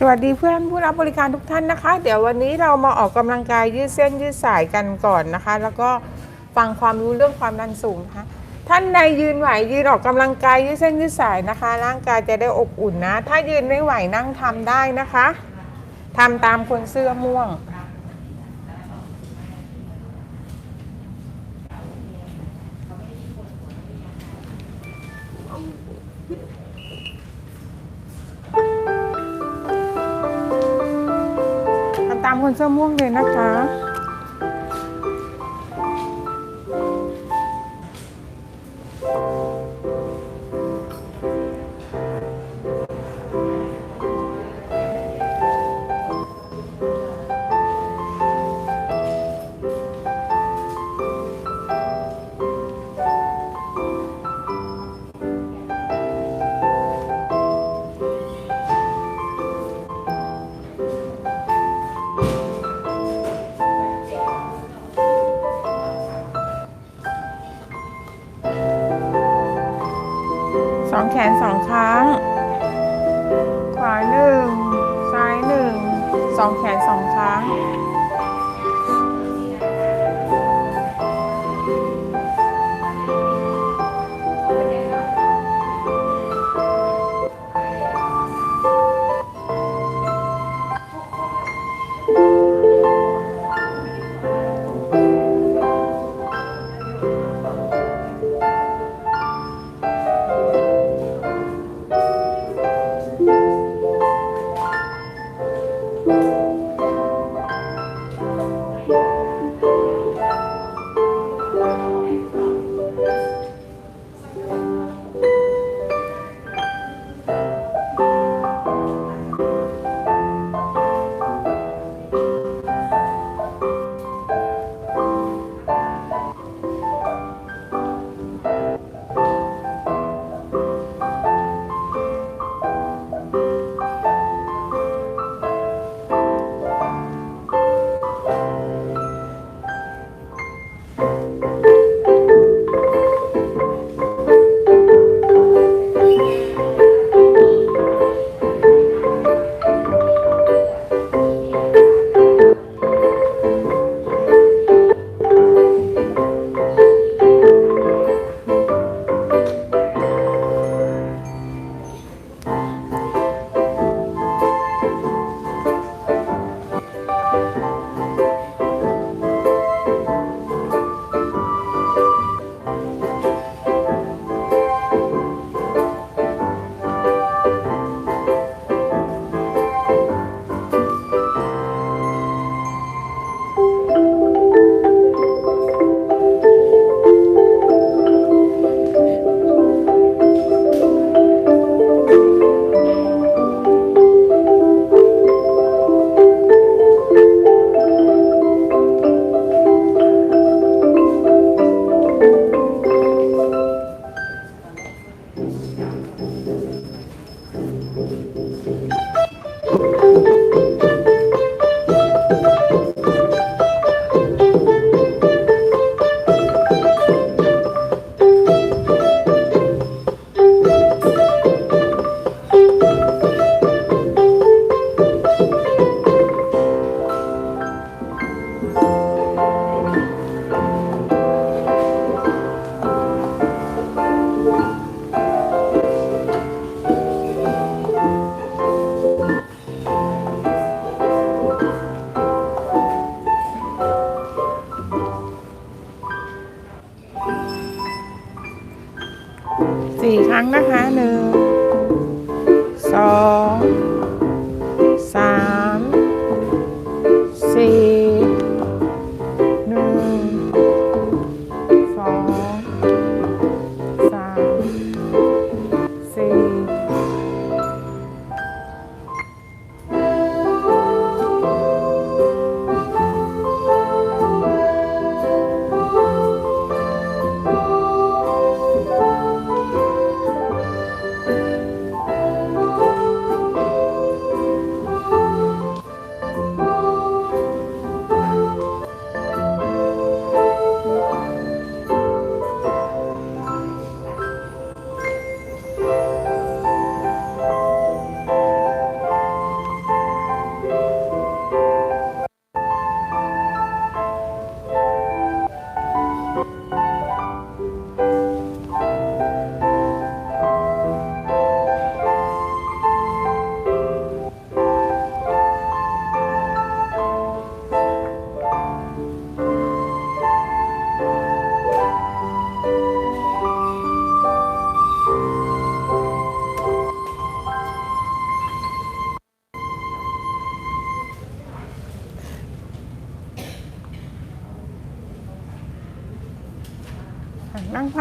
สวัสดีเพื่อนผู้รับบริการทุกท่านนะคะ เดี๋ยววันนี้เรามาออกกำลังกายยืดเส้นยืดสายกันก่อนนะคะ แล้วก็ฟังความรู้เรื่องความดันสูงนะคะท่านใดยืนไหวยืนออกกำลังกายยืดเส้นยืดสายนะคะ ร่างกายจะได้อบอุ่นนะ ถ้ายืนไม่ไหวนั่งทำได้นะคะทำตามคนเสื้อม่วง สื้อม่วงเลยนะคะ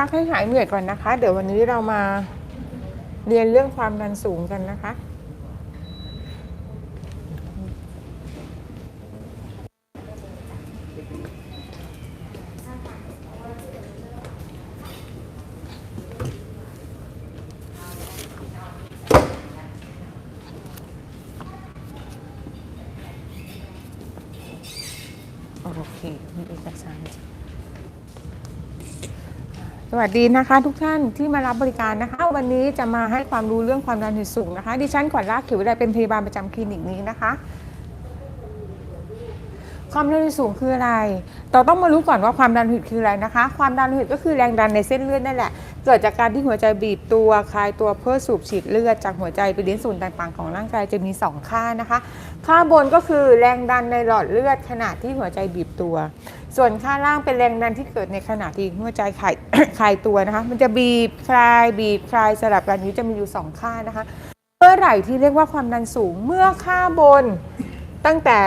กให้หายเหนื่อยก่อนนะคะ เดี๋ยววันนี้เรามาเรียนเรื่องความดันสูงกันนะคะ โอเค มีเอกสาร สวัสดีนะคะ ทุกท่านที่มารับบริการนะคะ วันนี้จะมาให้ความรู้เรื่องความดันหิตสูงนะคะ ดิฉันขวัญรักเขียววิไลเป็นพยาบาลประจำคลินิกนี้นะคะ ความดันหิตสูงคืออะไรเราต้องมารู้ก่อนว่าความดันหิตคืออะไรนะคะ ความดันหิตก็คือแรงดันในเส้นเลือดนั่นแหละ เกิดจากการที่หัวใจบีบตัวคลายตัวเพื่อสูบฉีดเลือดจากหัวใจไปเลี้ยงส่วนต่างๆของร่างกายจะมี 2 ค่านะคะ ค่าบนก็คือแรงดันในหลอดเลือดขณะที่หัวใจบีบตัว ส่วนค่าล่างเป็นแรงดันที่เกิดในขณะที่หัวใจคลาย คลายตัวนะคะ มันจะบีบคลาย บีบคลายสลับกันนี้จะมีอยู่สองค่านะคะ เมื่อไหร่ที่เรียกว่าความดันสูงเมื่อค่าบนตั้งแต่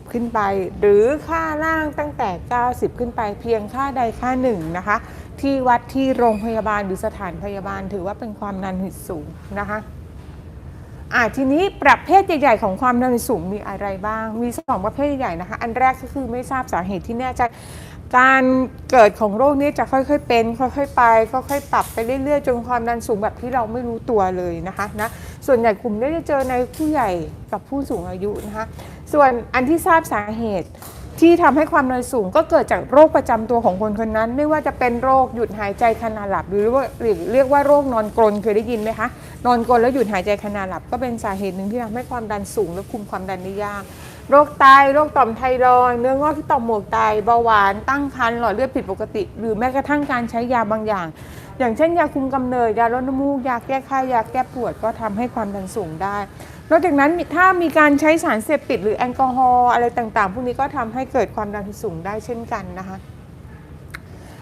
140 ขึ้นไป หรือค่าล่างตั้งแต่ 90 ขึ้นไป เพียงค่าใดค่าหนึ่งนะคะ ที่วัดที่โรงพยาบาลหรือสถานพยาบาลถือว่าเป็นความดันหิตสูงนะคะ อ่าทีนี้ประเภทใหญ่ ๆ ของความดันสูงมีอะไรบ้าง มีสองประเภทใหญ่ๆนะคะ อันแรกก็คือไม่ทราบสาเหตุที่แน่ใจ การเกิดของโรคนี้จะค่อยๆเป็น ค่อยๆไปค่อยๆปรับไปเรื่อยๆจนความดันสูงแบบที่เราไม่รู้ตัวเลยนะคะนะส่วนใหญ่กลุ่มนี้จะเจอในผู้ใหญ่กับผู้สูงอายุนะคะ ส่วนอันที่ทราบสาเหตุ ที่ทำให้ความดันสูงก็เกิดจากโรคประจำตัวของคนคนนั้น ไม่ว่าจะเป็นโรคหยุดหายใจขณะหลับ หรือว่าหรือเรียกว่าโรคนอนกรนเคยได้ยินไหมคะนอนกรนแล้วหยุดหายใจขณะหลับ ก็เป็นสาเหตุหนึ่งที่ทำให้ความดันสูงและคุมความดันได้ยากโรคไตโรคต่อมไทรอยเนื้องอกที่ต่อมหมวกไตเบาหวานตั้งครรภ์หลอดเลือดผิดปกติ หรือแม้กระทั่งการใช้ยาบางอย่าง อย่างเช่นยาคุมกำเนิดยาลดน้ำมูกยาแก้ไข้ยาแก้ปวดก็ทำให้ความดันสูงได้ นอกจากนั้นถ้ามีการใช้สารเสพติดหรือแอลกอฮอล์อะไรต่างๆ พวกนี้ก็ทำให้เกิดความดันสูงได้เช่นกันนะคะ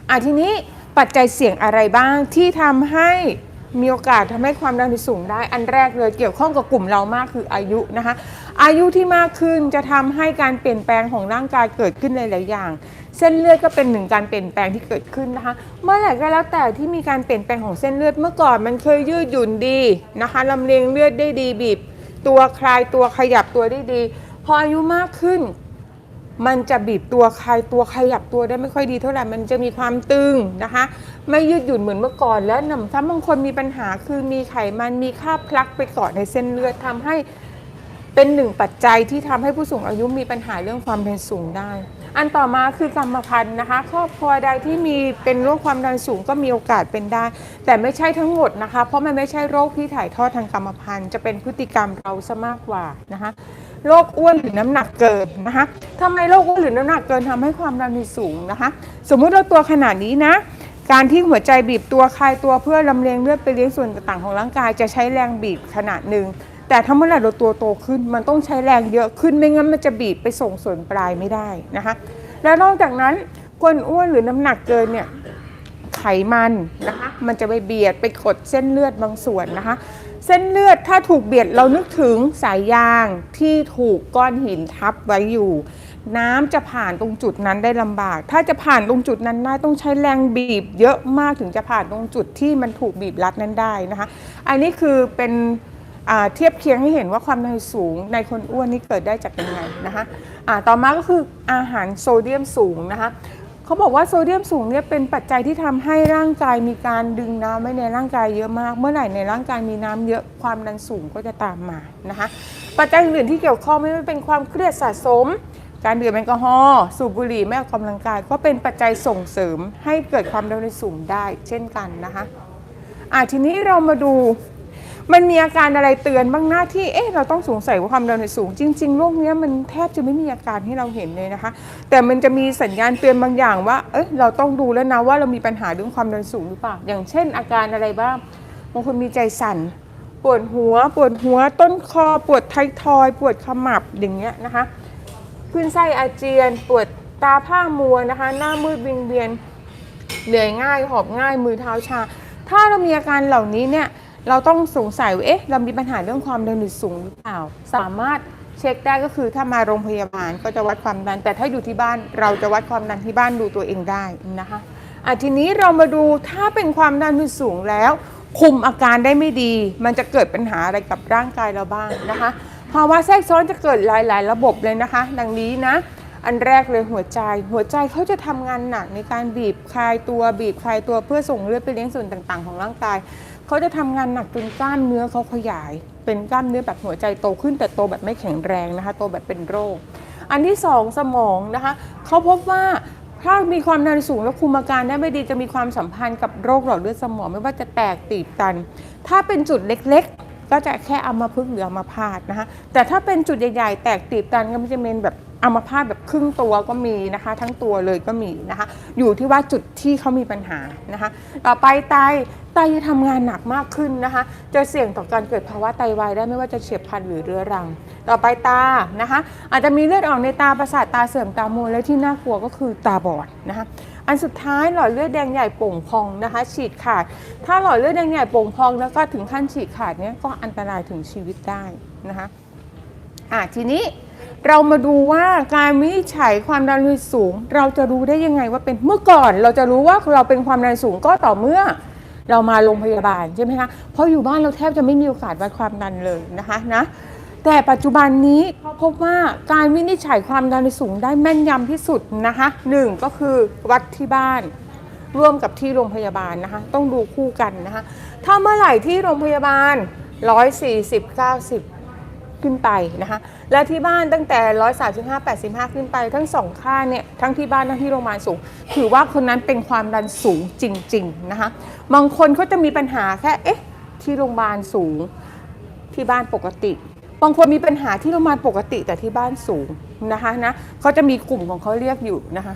อะทีนี้ปัจจัยเสี่ยงอะไรบ้างที่ทำให้มีโอกาสทำให้ความดันสูงได้ อันแรกเลยเกี่ยวข้องกับกลุ่มเรามากคืออายุนะคะ อายุที่มากขึ้นจะทำให้การเปลี่ยนแปลงของร่างกายเกิดขึ้นในหลายอย่าง เส้นเลือดก็เป็นหนึ่งการเปลี่ยนแปลงที่เกิดขึ้นนะคะ เมื่อไหร่ก็แล้วแต่ที่มีการเปลี่ยนแปลงของเส้นเลือดเมื่อก่อนมันเคยยืดหยุ่นดีนะคะลำเลียงเลือดได้ดีบีบ ตัวคลายตัวขยับตัวได้ดี พออายุมากขึ้น มันจะบีบตัวคลายตัวขยับตัวได้ไม่ค่อยดีเท่าไหร่มันจะมีความตึงนะคะ ไม่ยืดหยุ่นเหมือนเมื่อก่อน และหนำซ้ำบางคนมีปัญหาคือมีไขมันมีคราบพลักไปเกาะในเส้นเลือดทำให้เป็นหนึ่งปัจจัยที่ทำให้ผู้สูงอายุมีปัญหาเรื่องความดันสูงได้ อันต่อมาคือกรรมพันธุ์นะคะ ครอบครัวใดที่มีเป็นโรคความดันสูงก็มีโอกาสเป็นได้ แต่ไม่ใช่ทั้งหมดนะคะ เพราะมันไม่ใช่โรคที่ถ่ายทอดทางกรรมพันธุ์ จะเป็นพฤติกรรมเราซะมากกว่านะคะโรคอ้วนหรือน้ำหนักเกินนะคะทำไมโรคอ้วนหรือน้ำหนักเกินทำให้ความดันโลหิตสูงนะคะ สมมุติเราตัวขนาดนี้นะ การที่หัวใจบีบตัวคลายตัวเพื่อลำเลียงเลือดไปเลี้ยงส่วนต่างๆของร่างกาย จะใช้แรงบีบขนาดหนึ่ง แต่ถ้าเมื่อไหร่เราตัวโตขึ้น มันต้องใช้แรงเยอะขึ้นไม่งั้นมันจะบีบไปส่งส่วนปลายไม่ได้นะคะ แล้วนอกจากนั้นคนอ้วนหรือน้ำหนักเกินเนี่ยไขมันนะคะมันจะไปเบียดไปกดเส้นเลือดบางส่วนนะคะ เส้นเลือดถ้าถูกเบียดเรานึกถึงสายยางที่ถูกก้อนหินทับไว้อยู่ น้ำจะผ่านตรงจุดนั้นได้ลำบาก ถ้าจะผ่านตรงจุดนั้นได้ต้องใช้แรงบีบเยอะมากถึงจะผ่านตรงจุดที่มันถูกบีบรัดนั้นได้นะคะ อันนี้คือเป็น เทียบเคียงให้เห็นว่าความดันสูงในคนอ้วนนี่เกิดได้จากยังไงนะคะอ่าต่อมาก็คืออาหารโซเดียมสูงนะคะเขาบอกว่าโซเดียมสูงเนี่ยเป็นปัจจัยที่ทำให้ร่างกายมีการดึงน้ำไว้ในร่างกายเยอะมาก เมื่อไหร่ในร่างกายมีน้ำเยอะความดันสูงก็จะตามมานะคะปัจจัยอื่นที่เกี่ยวข้องไม่ว่าเป็นความเครียดสะสม การดื่มแอลกอฮอล์สูบบุหรี่ไม่ออกกำลังกาย ก็เป็นปัจจัยส่งเสริมให้เกิดความดันสูงได้ เช่นกันนะคะอะทีนี้เรามาดู มันมีอาการอะไรเตือนบ้างหน้าที่เอ๊ะเราต้องสงสัยว่าความดันสูง จริงๆโรคเนี้ยมันแทบจะไม่มีอาการให้เราเห็นเลยนะคะ แต่มันจะมีสัญญาณเตือนบางอย่างว่าเอ๊ะเราต้องดูแล้วนะว่าเรามีปัญหาเรื่องความดันสูงหรือเปล่าอย่างเช่น อาการอะไรบ้างบางคนมีใจสั่นปวดหัว ปวดหัวต้นคอ ปวดไททอย ปวดขมับอย่างเงี้ยนะคะขึ้นไส้อาเจียน ปวดตาผ้ามัวนะคะ หน้ามืดวิงเวียนเหนื่อยง่าย หอบง่ายมือเท้าชา ถ้าเรามีอาการเหล่านี้เนี่ย เราต้องสงสัยว่าเอ๊ะเรามีปัญหาเรื่องความดันหิตสูงหรือเปล่า สามารถเช็คได้ก็คือถ้ามาโรงพยาบาลก็จะวัดความดัน แต่ถ้าอยู่ที่บ้านเราจะวัดความดันที่บ้านดูตัวเองได้นะคะอะทีนี้เรามาดูถ้าเป็นความดันสูงแล้ว คุมอาการได้ไม่ดี มันจะเกิดปัญหาอะไรกับร่างกายเราบ้างนะคะภาวะแทรกซ้อนจะเกิดหลาย ๆ ระบบเลยนะคะ ดังนี้นะ อันแรกเลยหัวใจ หัวใจเขาจะทำงานหนักในการบีบคลายตัวบีบคลายตัวเพื่อส่งเลือดไปเลี้ยงส่วนต่าง ๆ ของร่างกาย เขาจะทำงานหนักจนกล้ามเนื้อเขาขยาย เป็นกล้ามเนื้อแบบหัวใจโตขึ้น แต่โตแบบไม่แข็งแรงนะคะ โตแบบเป็นโรค อันที่สองสมองนะคะเขาพบว่าถ้ามีความดันสูงและคุมอาการได้ไม่ดีจะมีความสัมพันธ์กับโรคหลอดเลือดสมองไม่ว่าจะแตกตีบตัน ถ้าเป็นจุดเล็ก ก็จะแค่อัมพฤกษ์หรืออัมพาตนะคะ แต่ถ้าเป็นจุดใหญ่ๆ แตกตีบตันก็จะเป็นแบบอัมพาตแบบครึ่งตัวก็มีนะคะ ทั้งตัวเลยก็มีนะคะ อยู่ที่ว่าจุดที่เขามีปัญหานะคะ ต่อไปไตไตจะทำงานหนักมากขึ้นนะคะ จะเสี่ยงต่อการเกิดภาวะไตวายได้ไม่ว่าจะเฉียบพลันหรือเรื้อรัง ต่อไปตานะคะ อาจจะมีเลือดออกในตาประสาทตาเสื่อมตามัวและที่น่ากลัวก็คือตาบอดนะคะ อันสุดท้ายหลอดเลือดแดงใหญ่โป่งพองนะคะ ฉีดขาด ถ้าหลอดเลือดแดงใหญ่โป่งพองแล้วก็ถึงขั้นฉีดขาดเนี้ยก็อันตรายถึงชีวิตได้นะคะอะทีนี้เรามาดูว่าการวินิจฉัยความดันโลหิตสูง เราจะรู้ได้ยังไงว่าเป็นเมื่อก่อนเราจะรู้ว่าเราเป็นความดันสูงก็ต่อเมื่อเรามาโรงพยาบาลใช่ไหมคะเพราะอยู่บ้านเราแทบจะไม่มีโอกาสวัดความดันเลยนะคะนะ แต่ปัจจุบันนี้เขาพบว่าการวินิจฉัยความดันสูงได้แม่นยำที่สุดนะคะหนึ่งก็คือวัดที่บ้าน ร่วมกับที่โรงพยาบาลนะคะ ต้องดูคู่กันนะคะ ถ้าเมื่อไหร่ที่โรงพยาบาล 140 90 ขึ้นไปนะคะ และที่บ้านตั้งแต่ 135 85 ขึ้นไป ทั้งสองค่าเนี่ยทั้งที่บ้านทั้งที่โรงพยาบาลสูง ถือว่าคนนั้นเป็นความดันสูงจริง ๆนะคะบางคนเขาจะมีปัญหาแค่เอ๊ะที่โรงพยาบาลสูงที่บ้านปกติ บางคนมีปัญหาที่โรงพยาบาลปกติแต่ที่บ้านสูงนะคะนะเขาจะมีกลุ่มของเขาเรียกอยู่นะคะ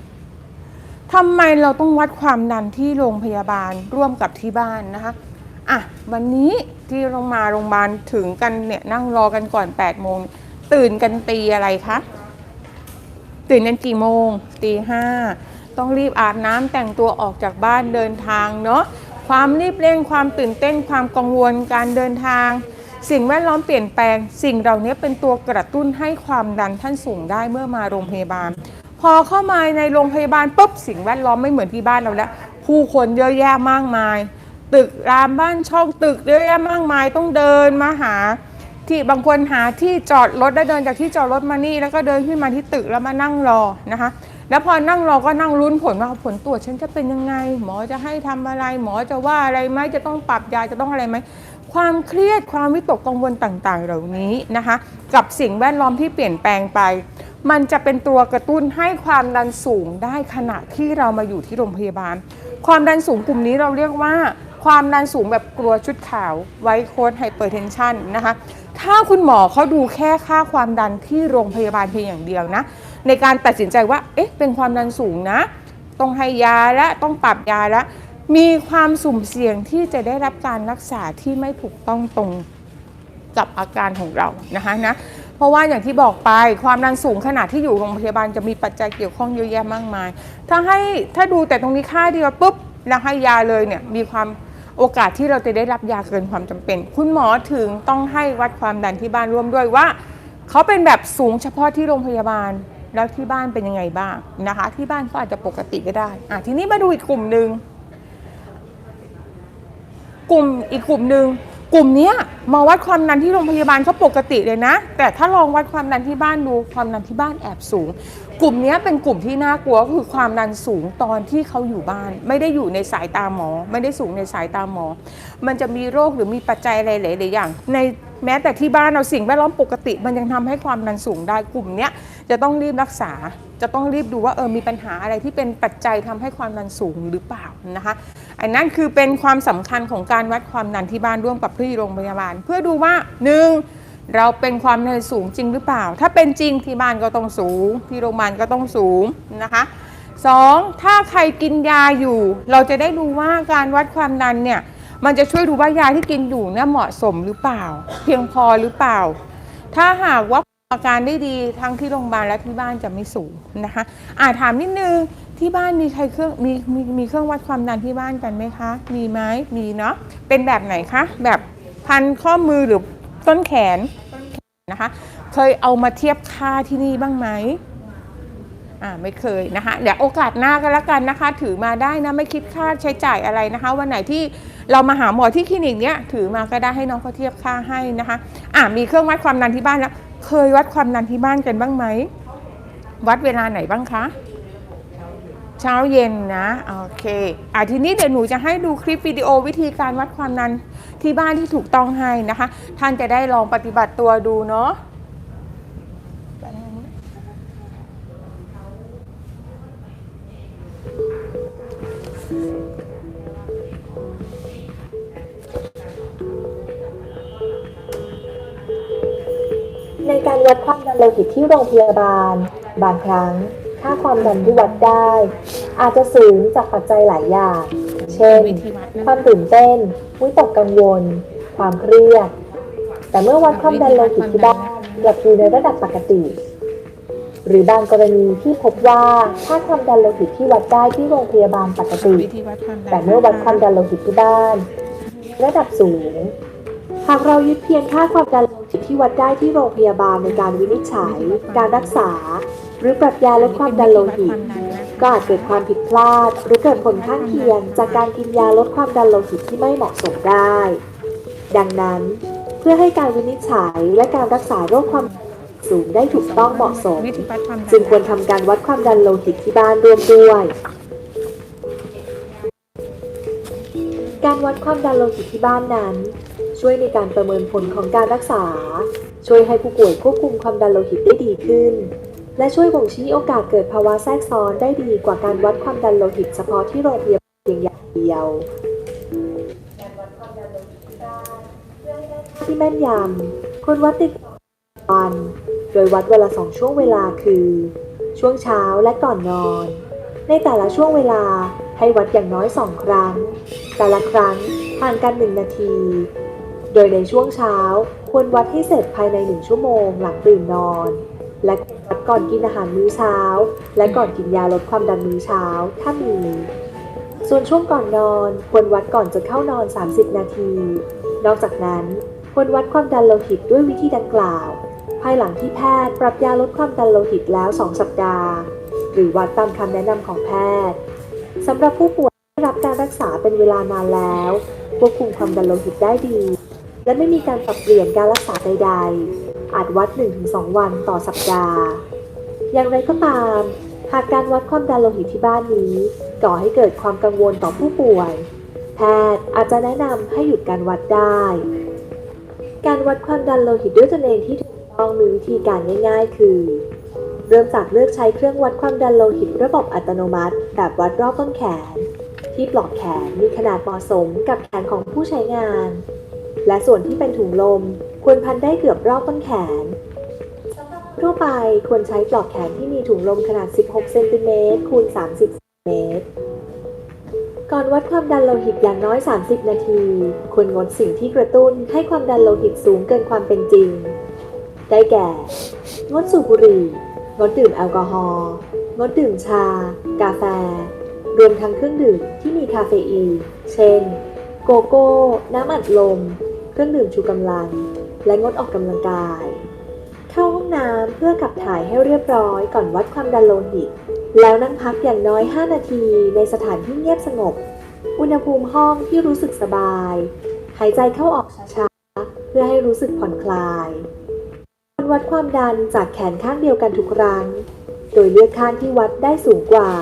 ทำไมเราต้องวัดความดันที่โรงพยาบาลร่วมกับที่บ้านนะคะอะวันนี้ที่เรามาโรงพยาบาลถึงกันเนี่ยนั่งรอกันก่อน8โมงตื่นกันตีอะไรคะตื่นกันกี่โมงตีห้าต้องรีบอาบน้ำแต่งตัวออกจากบ้านเดินทางเนาะความรีบเร่งความตื่นเต้นความกังวลการเดินทาง สิ่งแวดล้อมเปลี่ยนแปลง สิ่งเหล่านี้เป็นตัวกระตุ้นให้ความดันท่านสูงได้เมื่อมาโรงพยาบาล พอเข้ามาในโรงพยาบาลปุ๊บสิ่งแวดล้อมไม่เหมือนที่บ้านเราแล้ว ผู้คนเยอะแยะมากมาย ตึกรามบ้านช่องตึกเยอะแยะมากมายต้องเดินมาหา ที่บางคนหาที่จอดรถได้เดินจากที่จอดรถมานี่แล้วก็เดินขึ้นมาที่ตึกแล้วมานั่งรอนะคะแล้วพอนั่งรอก็นั่งลุ้นผลว่าผลตรวจฉันจะเป็นยังไง หมอจะให้ทำอะไร หมอจะว่าอะไรไหมจะต้องปรับยาจะต้องอะไรไหม ความเครียดความวิตกกังวลต่างๆ เหล่านี้นะคะ กับสิ่งแวดล้อมที่เปลี่ยนแปลงไป มันจะเป็นตัวกระตุ้นให้ความดันสูงได้ขณะที่เรามาอยู่ที่โรงพยาบาล ความดันสูงกลุ่มนี้เราเรียกว่า ความดันสูงแบบกลัวชุดขาวไวโคดไฮเปอร์เทนชันนะคะ ถ้าคุณหมอเขาดูแค่ค่าความดันที่โรงพยาบาลเพียงอย่างเดียวนะ ในการตัดสินใจว่าเอ๊ะเป็นความดันสูงนะ ต้องให้ยาและต้องปรับยาและ มีความสุ่มเสี่ยงที่จะได้รับการรักษาที่ไม่ถูกต้องตรงกับอาการของเรานะคะนะเพราะว่าอย่างที่บอกไปความดันสูงขนาดที่อยู่โรงพยาบาลจะมีปัจจัยเกี่ยวข้องเยอะแยะมากมาย ถ้าให้ถ้าดูแต่ตรงนี้ค่าเดียวปุ๊บแล้วให้ยาเลยเนี่ยมีความโอกาสที่เราจะได้รับยาเกินความจำเป็น คุณหมอถึงต้องให้วัดความดันที่บ้านร่วมด้วยว่าเขาเป็นแบบสูงเฉพาะที่โรงพยาบาลแล้วที่บ้านเป็นยังไงบ้างนะคะ ที่บ้านก็อาจจะปกติก็ได้อะทีนี้มาดูอีกกลุ่มหนึ่ง กลุ่มอีกกลุ่มหนึ่งกลุ่มนี้มาวัดความดันที่โรงพยาบาลเขาปกติเลยนะ แต่ถ้าลองวัดความดันที่บ้านดูความดันที่บ้านแอบสูง กลุ่มนี้เป็นกลุ่มที่น่ากลัวก็คือความดันสูงตอนที่เขาอยู่บ้าน ไม่ได้อยู่ในสายตาหมอ ไม่ได้สูงในสายตาหมอ มันจะมีโรคหรือมีปัจจัยอะไรหลายๆอย่างใน แม้แต่ที่บ้านเราสิ่งแวดล้อมปกติ มันยังทำให้ความดันสูงได้กลุ่มเนี้ยจะต้องรีบรักษา จะต้องรีบดูว่าเออมีปัญหาอะไรที่เป็นปัจจัยทำให้ความดันสูงหรือเปล่านะคะอันนั้นคือเป็นความสำคัญของการวัดความดันที่บ้านร่วมกับที่โรงพยาบาล เพื่อดูว่าหนึ่งเราเป็นความดันสูงจริงหรือเปล่า ถ้าเป็นจริงที่บ้านก็ต้องสูง ที่โรงพยาบาลก็ต้องสูงนะคะสองถ้าใครกินยาอยู่ เราจะได้ดูว่าการวัดความดันเนี่ย มันจะช่วยดูว่ายาที่กินอยู่เนี่ยเหมาะสมหรือเปล่า เพียงพอหรือเปล่า ถ้าหากว่าอาการได้ดีทั้งที่โรงพยาบาลและที่บ้านจะไม่สูงนะคะอ่าถามนิดนึงที่บ้านมีใครเครื่องมีมีมีเครื่องวัดความดันที่บ้านกันไหมคะ มีไหมมีเนาะเป็นแบบไหนคะ แบบพันข้อมือหรือต้นแขนต้นแขนนะคะ เคยเอามาเทียบค่าที่นี่บ้างไหมอ่าไม่เคยนะคะ เดี๋ยวโอกาสหน้าก็แล้วกันนะคะ ถือมาได้นะไม่คิดค่าใช้จ่ายอะไรนะคะ วันไหนที่ เรามาหาหมอที่คลินิกเนี้ยถือมาก็ได้ให้น้องเขาเทียบค่าให้นะคะอ่ามีเครื่องวัดความดันที่บ้านแล้ว เคยวัดความดันที่บ้านกันบ้างไหม วัดเวลาไหนบ้างคะ เช้าเย็นนะโอเคอะทีนี้เดี๋ยวหนูจะให้ดูคลิปวิดีโอวิธีการวัดความดันที่บ้านที่ถูกต้องให้นะคะ ท่านจะได้ลองปฏิบัติตัวดูเนาะ โลหิตที่โรงพยาบาล บางครั้ง ค่าความดันที่วัดได้ อาจจะสูงจากปัจจัยหลายอย่าง เช่น ความตื่นเต้น วิตกกังวล ความเครียด แต่เมื่อวัดความดันโลหิตที่บ้านกลับอยู่ในระดับปกติ หรือบางกรณีที่พบว่าค่าความดันโลหิตที่วัดได้ที่โรงพยาบาลปกติ แต่เมื่อวัดความดันโลหิตที่บ้าน ระดับสูง หากเรายึดเพียงค่าความดันโลหิตที่วัดได้ที่โรงพยาบาลในการวินิจฉัย การรักษา หรือปรับยาลดความดันโลหิต ก็อาจเกิดความผิดพลาด หรือเกิดผลข้างเคียง จากการกินยาลดความดันโลหิตที่ไม่เหมาะสมได้ ดังนั้น เพื่อให้การวินิจฉัยและการรักษาโรคความดันสูงได้ถูกต้องเหมาะสม จึงควรทำการวัดความดันโลหิตที่บ้านร่วมด้วยการวัดความดันโลหิตที่บ้านนั้น ช่วยในการประเมินผลของการรักษา ช่วยให้ผู้ป่วยควบคุมความดันโลหิตได้ดีขึ้น และช่วยบ่งชี้โอกาสเกิดภาวะแทรกซ้อนได้ดีกว่าการวัดความดันโลหิตเฉพาะที่โรงพยาบาลเพียงอย่างเดียวที่แม่นยำควรวัดติดต่อกันวันโดยวัดเวลาสองช่วงเวลาคือ ช่วงเช้าและก่อนนอน ในแต่ละช่วงเวลาให้วัดอย่างน้อยสองครั้ง แต่ละครั้งห่างกันหนึ่งนาที โดยในช่วงเช้าควรวัดให้เสร็จภายในหนึ่งชั่วโมงหลังตื่นนอน และวัดก่อนกินอาหารมื้อเช้า และก่อนกินยาลดความดันมื้อเช้าถ้ามี ส่วนช่วงก่อนนอนควรวัดก่อนจะเข้านอน 30 นาที นอกจากนั้นควรวัดความดันโลหิตด้วยวิธีดังกล่าว ภายหลังที่แพทย์ปรับยาลดความดันโลหิตแล้ว 2 สัปดาห์ หรือวัดตามคำแนะนำของแพทย์สำหรับผู้ป่วยที่ได้รับการรักษาเป็นเวลานานแล้วควบคุมความดันโลหิตได้ดี และไม่มีการปรับเปลี่ยนการรักษาใดๆ อาจวัด 1-2 วันต่อสัปดาห์ อย่างไรก็ตาม หากการวัดความดันโลหิตที่บ้านนี้ ก่อให้เกิดความกังวลต่อผู้ป่วย แพทย์อาจจะแนะนำให้หยุดการวัดได้ การวัดความดันโลหิตด้วยตนเองที่ถูกต้องมีวิธีการง่าย ๆ คือ เริ่มจากเลือกใช้เครื่องวัดความดันโลหิตระบบอัตโนมัติ แบบวัดรอบต้นแขน ที่ปลอกแขนมีขนาดเหมาะสมกับแขนของผู้ใช้งาน และส่วนที่เป็นถุงลมควรพันได้เกือบรอบต้นแขน ทั่วไปควรใช้ปลอกแขนที่มีถุงลมขนาด 16 เซนติเมตรคูณ 30เซนติเมตร ก่อนวัดความดันโลหิตอย่างน้อย 30 นาที ควรงดสิ่งที่กระตุ้นให้ความดันโลหิตสูงเกินความเป็นจริง ได้แก่ งดสูบบุหรี่ งดดื่มแอลกอฮอล์ งดดื่มชา กาแฟ รวมทั้งเครื่องดื่มที่มีคาเฟอีน เช่น โกโก้ น้ำอัดลม เครื่องดื่มชูกำลัง และงดออกกำลังกาย เข้าห้องน้ำเพื่อขับถ่ายให้เรียบร้อยก่อนวัดความดันโลหิต แล้วนั่งพักอย่างน้อย 5 นาทีในสถานที่เงียบสงบ อุณหภูมิห้องที่รู้สึกสบาย หายใจเข้าออกช้าๆ เพื่อให้รู้สึกผ่อนคลายควรวัดความดันจากแขนข้างเดียวกันทุกครั้ง โดยเลือกข้างที่วัดได้สูงกว่า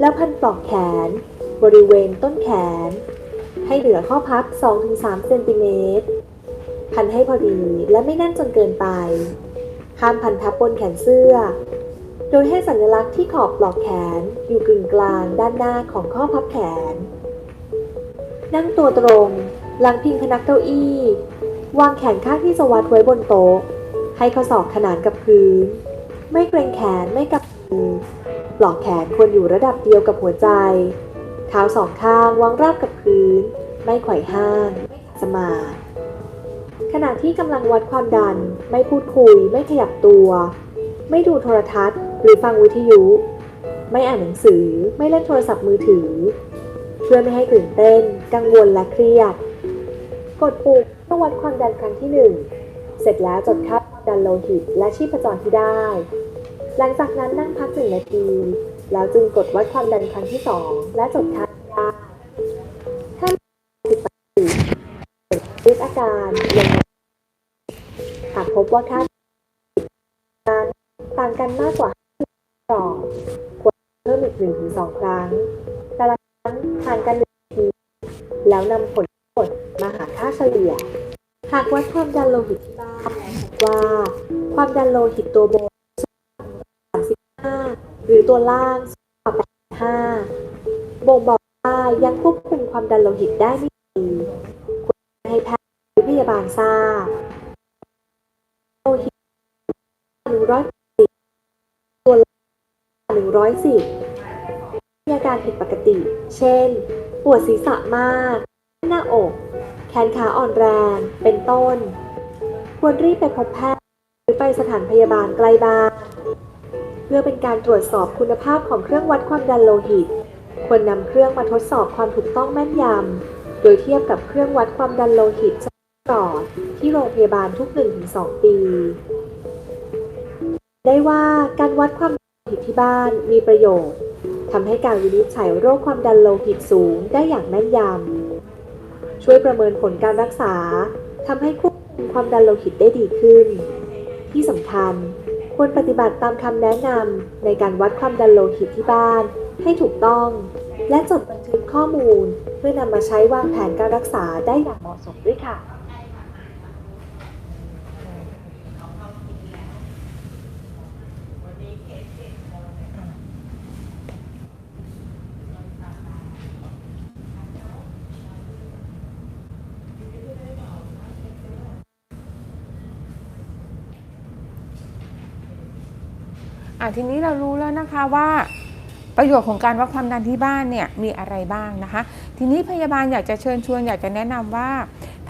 แล้วพันปลอกแขน บริเวณต้นแขน ให้เหนือข้อพับ 2-3 เซนติเมตร พันให้พอดีและไม่แน่นจนเกินไป ห้ามพันทับบนแขนเสื้อ โดยให้สัญลักษณ์ที่ขอบปลอกแขนอยู่กึ่งกลางด้านหน้าของข้อพับแขน นั่งตัวตรง หลังพิงพนักเก้าอี้ วางแขนข้างที่จะวัดไว้บนโต๊ะ ให้ข้อศอกขนานกับพื้น ไม่เกรงแขนไม่กับมือปลอกแขนควรอยู่ระดับเดียวกับหัวใจ เท้าสองข้างวางราบกับพื้น ไม่ไขว่ห้างไม่สมาธิขณะที่กำลังวัดความดัน ไม่พูดคุย ไม่ขยับตัว ไม่ดูโทรทัศน์ หรือฟังวิทยุ ไม่อ่านหนังสือ ไม่เล่นโทรศัพท์มือถือ เพื่อไม่ให้ตื่นเต้น กังวลและเครียด กดปุ่มเพื่อวัดความดันครั้งที่ 1 เสร็จแล้วจดค่าความดันโลหิตและชีพจรที่ได้ หลังจากนั้นนั่งพักหนึ่งนาที แล้วจึงกดวัดความดันครั้งที่สองและจดค่ายาถ้าผิดปกติริดอาการลงหากพบว่าค่าการต่างกันมากกว่าต่อควรเพิ่มอีกหนึ่งถึงสองครั้ง แต่ละครั้งห่างกันหนึ่งนาทีแล้วนำผลทั้งหมาหาค่าเฉลี่ย หากวัดความดันโลหิตที่บ้านว่า ความดันโลหิตตัวบน35 หรือตัวล่าง85บ่งบอกว่ายังควบคุมความดันโลหิตได้ไม่ดีควรให้แพทย์หรือพยาบาลทราบโลหิต110ตัวล่าง110มีอาการผิดปกติ เช่น ปวดศีรษะมาก หน้าอก แขนขาอ่อนแรง เป็นต้น ควรรีบไปพบแพทย์ หรือไปสถานพยาบาลใกล้บ้าน พื่อเป็นการตรวจสอบคุณภาพของเครื่องวัดความดันโลหิต ควรนำเครื่องมาทดสอบความถูกต้องแม่นยำ โดยเทียบกับเครื่องวัดความดันโลหิตปลอดที่โรงพยาบาลทุก 1-2 ปี ได้ว่าการวัดความดันโลหิตที่บ้านมีประโยชน์ทำให้การวินิจฉัยโรคความดันโลหิตสูงได้อย่างแม่นยำ ช่วยประเมินผลการรักษาทำให้ควบคุมความดันโลหิตได้ดีขึ้น ที่สำคัญ ควรปฏิบัติตามคำแนะนำในการวัดความดันโลหิตที่บ้านให้ถูกต้อง และจดบันทึกข้อมูลเพื่อนำมาใช้วางแผนการรักษาได้อย่างเหมาะสมด้วยค่ะ ทีนี้เรารู้แล้วนะคะว่าประโยชน์ของการวัดความดันที่บ้านเนี่ยมีอะไรบ้างนะคะ ทีนี้พยาบาลอยากจะเชิญชวนอยากจะแนะนำว่า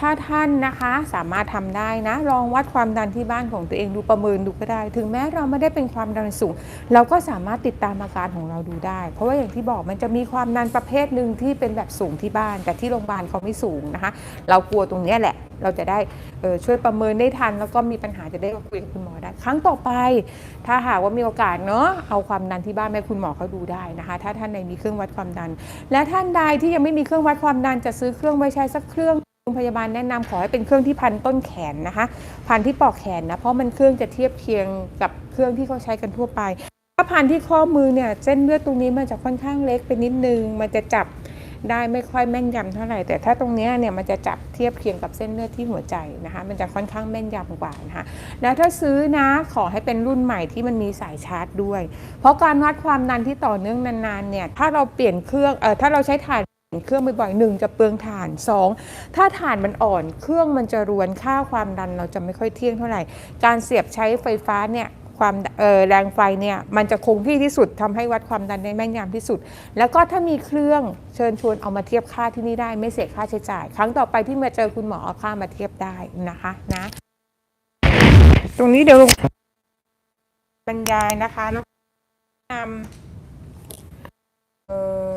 ถ้าท่านนะคะสามารถทำได้นะ ลองวัดความดันที่บ้านของตัวเองดูประเมินดูก็ได้ ถึงแม้เราไม่ได้เป็นความดันสูง เราก็สามารถติดตามอาการของเราดูได้ เพราะว่าอย่างที่บอกมันจะมีความดันประเภทหนึ่งที่เป็นแบบสูงที่บ้าน แต่ที่โรงพยาบาลเขาไม่สูงนะคะ เรากลัวตรงเนี้ยแหละ เราจะได้ช่วยประเมินได้ทัน แล้วก็มีปัญหาจะได้มาคุยกับคุณหมอได้ ครั้งต่อไป ถ้าหากว่ามีโอกาสเนาะเอาความดันที่บ้านแม่คุณหมอเขาดูได้นะคะ ถ้าท่านใดมีเครื่องวัดความดัน และท่านใดที่ยังไม่มีเครื่องวัดความดันจะซื้อเครื่องไว้ใช้สักเครื่อง โรงพยาบาลแนะนำขอให้เป็นเครื่องที่พันต้นแขนนะคะ พันที่ปอกแขนนะเพราะมันเครื่องจะเทียบเคียงกับเครื่องที่เขาใช้กันทั่วไปถ้าพันที่ข้อมือเนี่ยเส้นเลือดตรงนี้มันจะค่อนข้างเล็กไปนิดนึง มันจะจับได้ไม่ค่อยแม่นยำเท่าไหร่ แต่ถ้าตรงเนี้ยเนี่ยมันจะจับเทียบเคียงกับเส้นเลือดที่หัวใจนะคะ มันจะค่อนข้างแม่นยำกว่านะคะแล้วถ้าซื้อนะขอให้เป็นรุ่นใหม่ที่มันมีสายชาร์จด้วย เพราะการวัดความดันที่ต่อเนื่องนานๆเนี่ยถ้าเราเปลี่ยนเครื่องเออถ้าเราใช้ถ่าน เครื่องบ่อยๆหนึ่งจะเปลืองถ่านสองถ้าถ่านมันอ่อนเครื่องมันจะรวนค่าความดันเราจะไม่ค่อยเที่ยงเท่าไหร่ การเสียบใช้ไฟฟ้าเนี่ยความแรงไฟเนี่ยมันจะคงที่ที่สุดทำให้วัดความดันได้แม่นยำที่สุด แล้วก็ถ้ามีเครื่องเชิญชวนเอามาเทียบค่าที่นี่ได้ไม่เสียค่าใช้จ่าย ครั้งต่อไปที่มาเจอคุณหมอเอาค่ามาเทียบได้นะคะนะ ตรงนี้เดี๋ยวบรรยายนะคะนำเอ่อ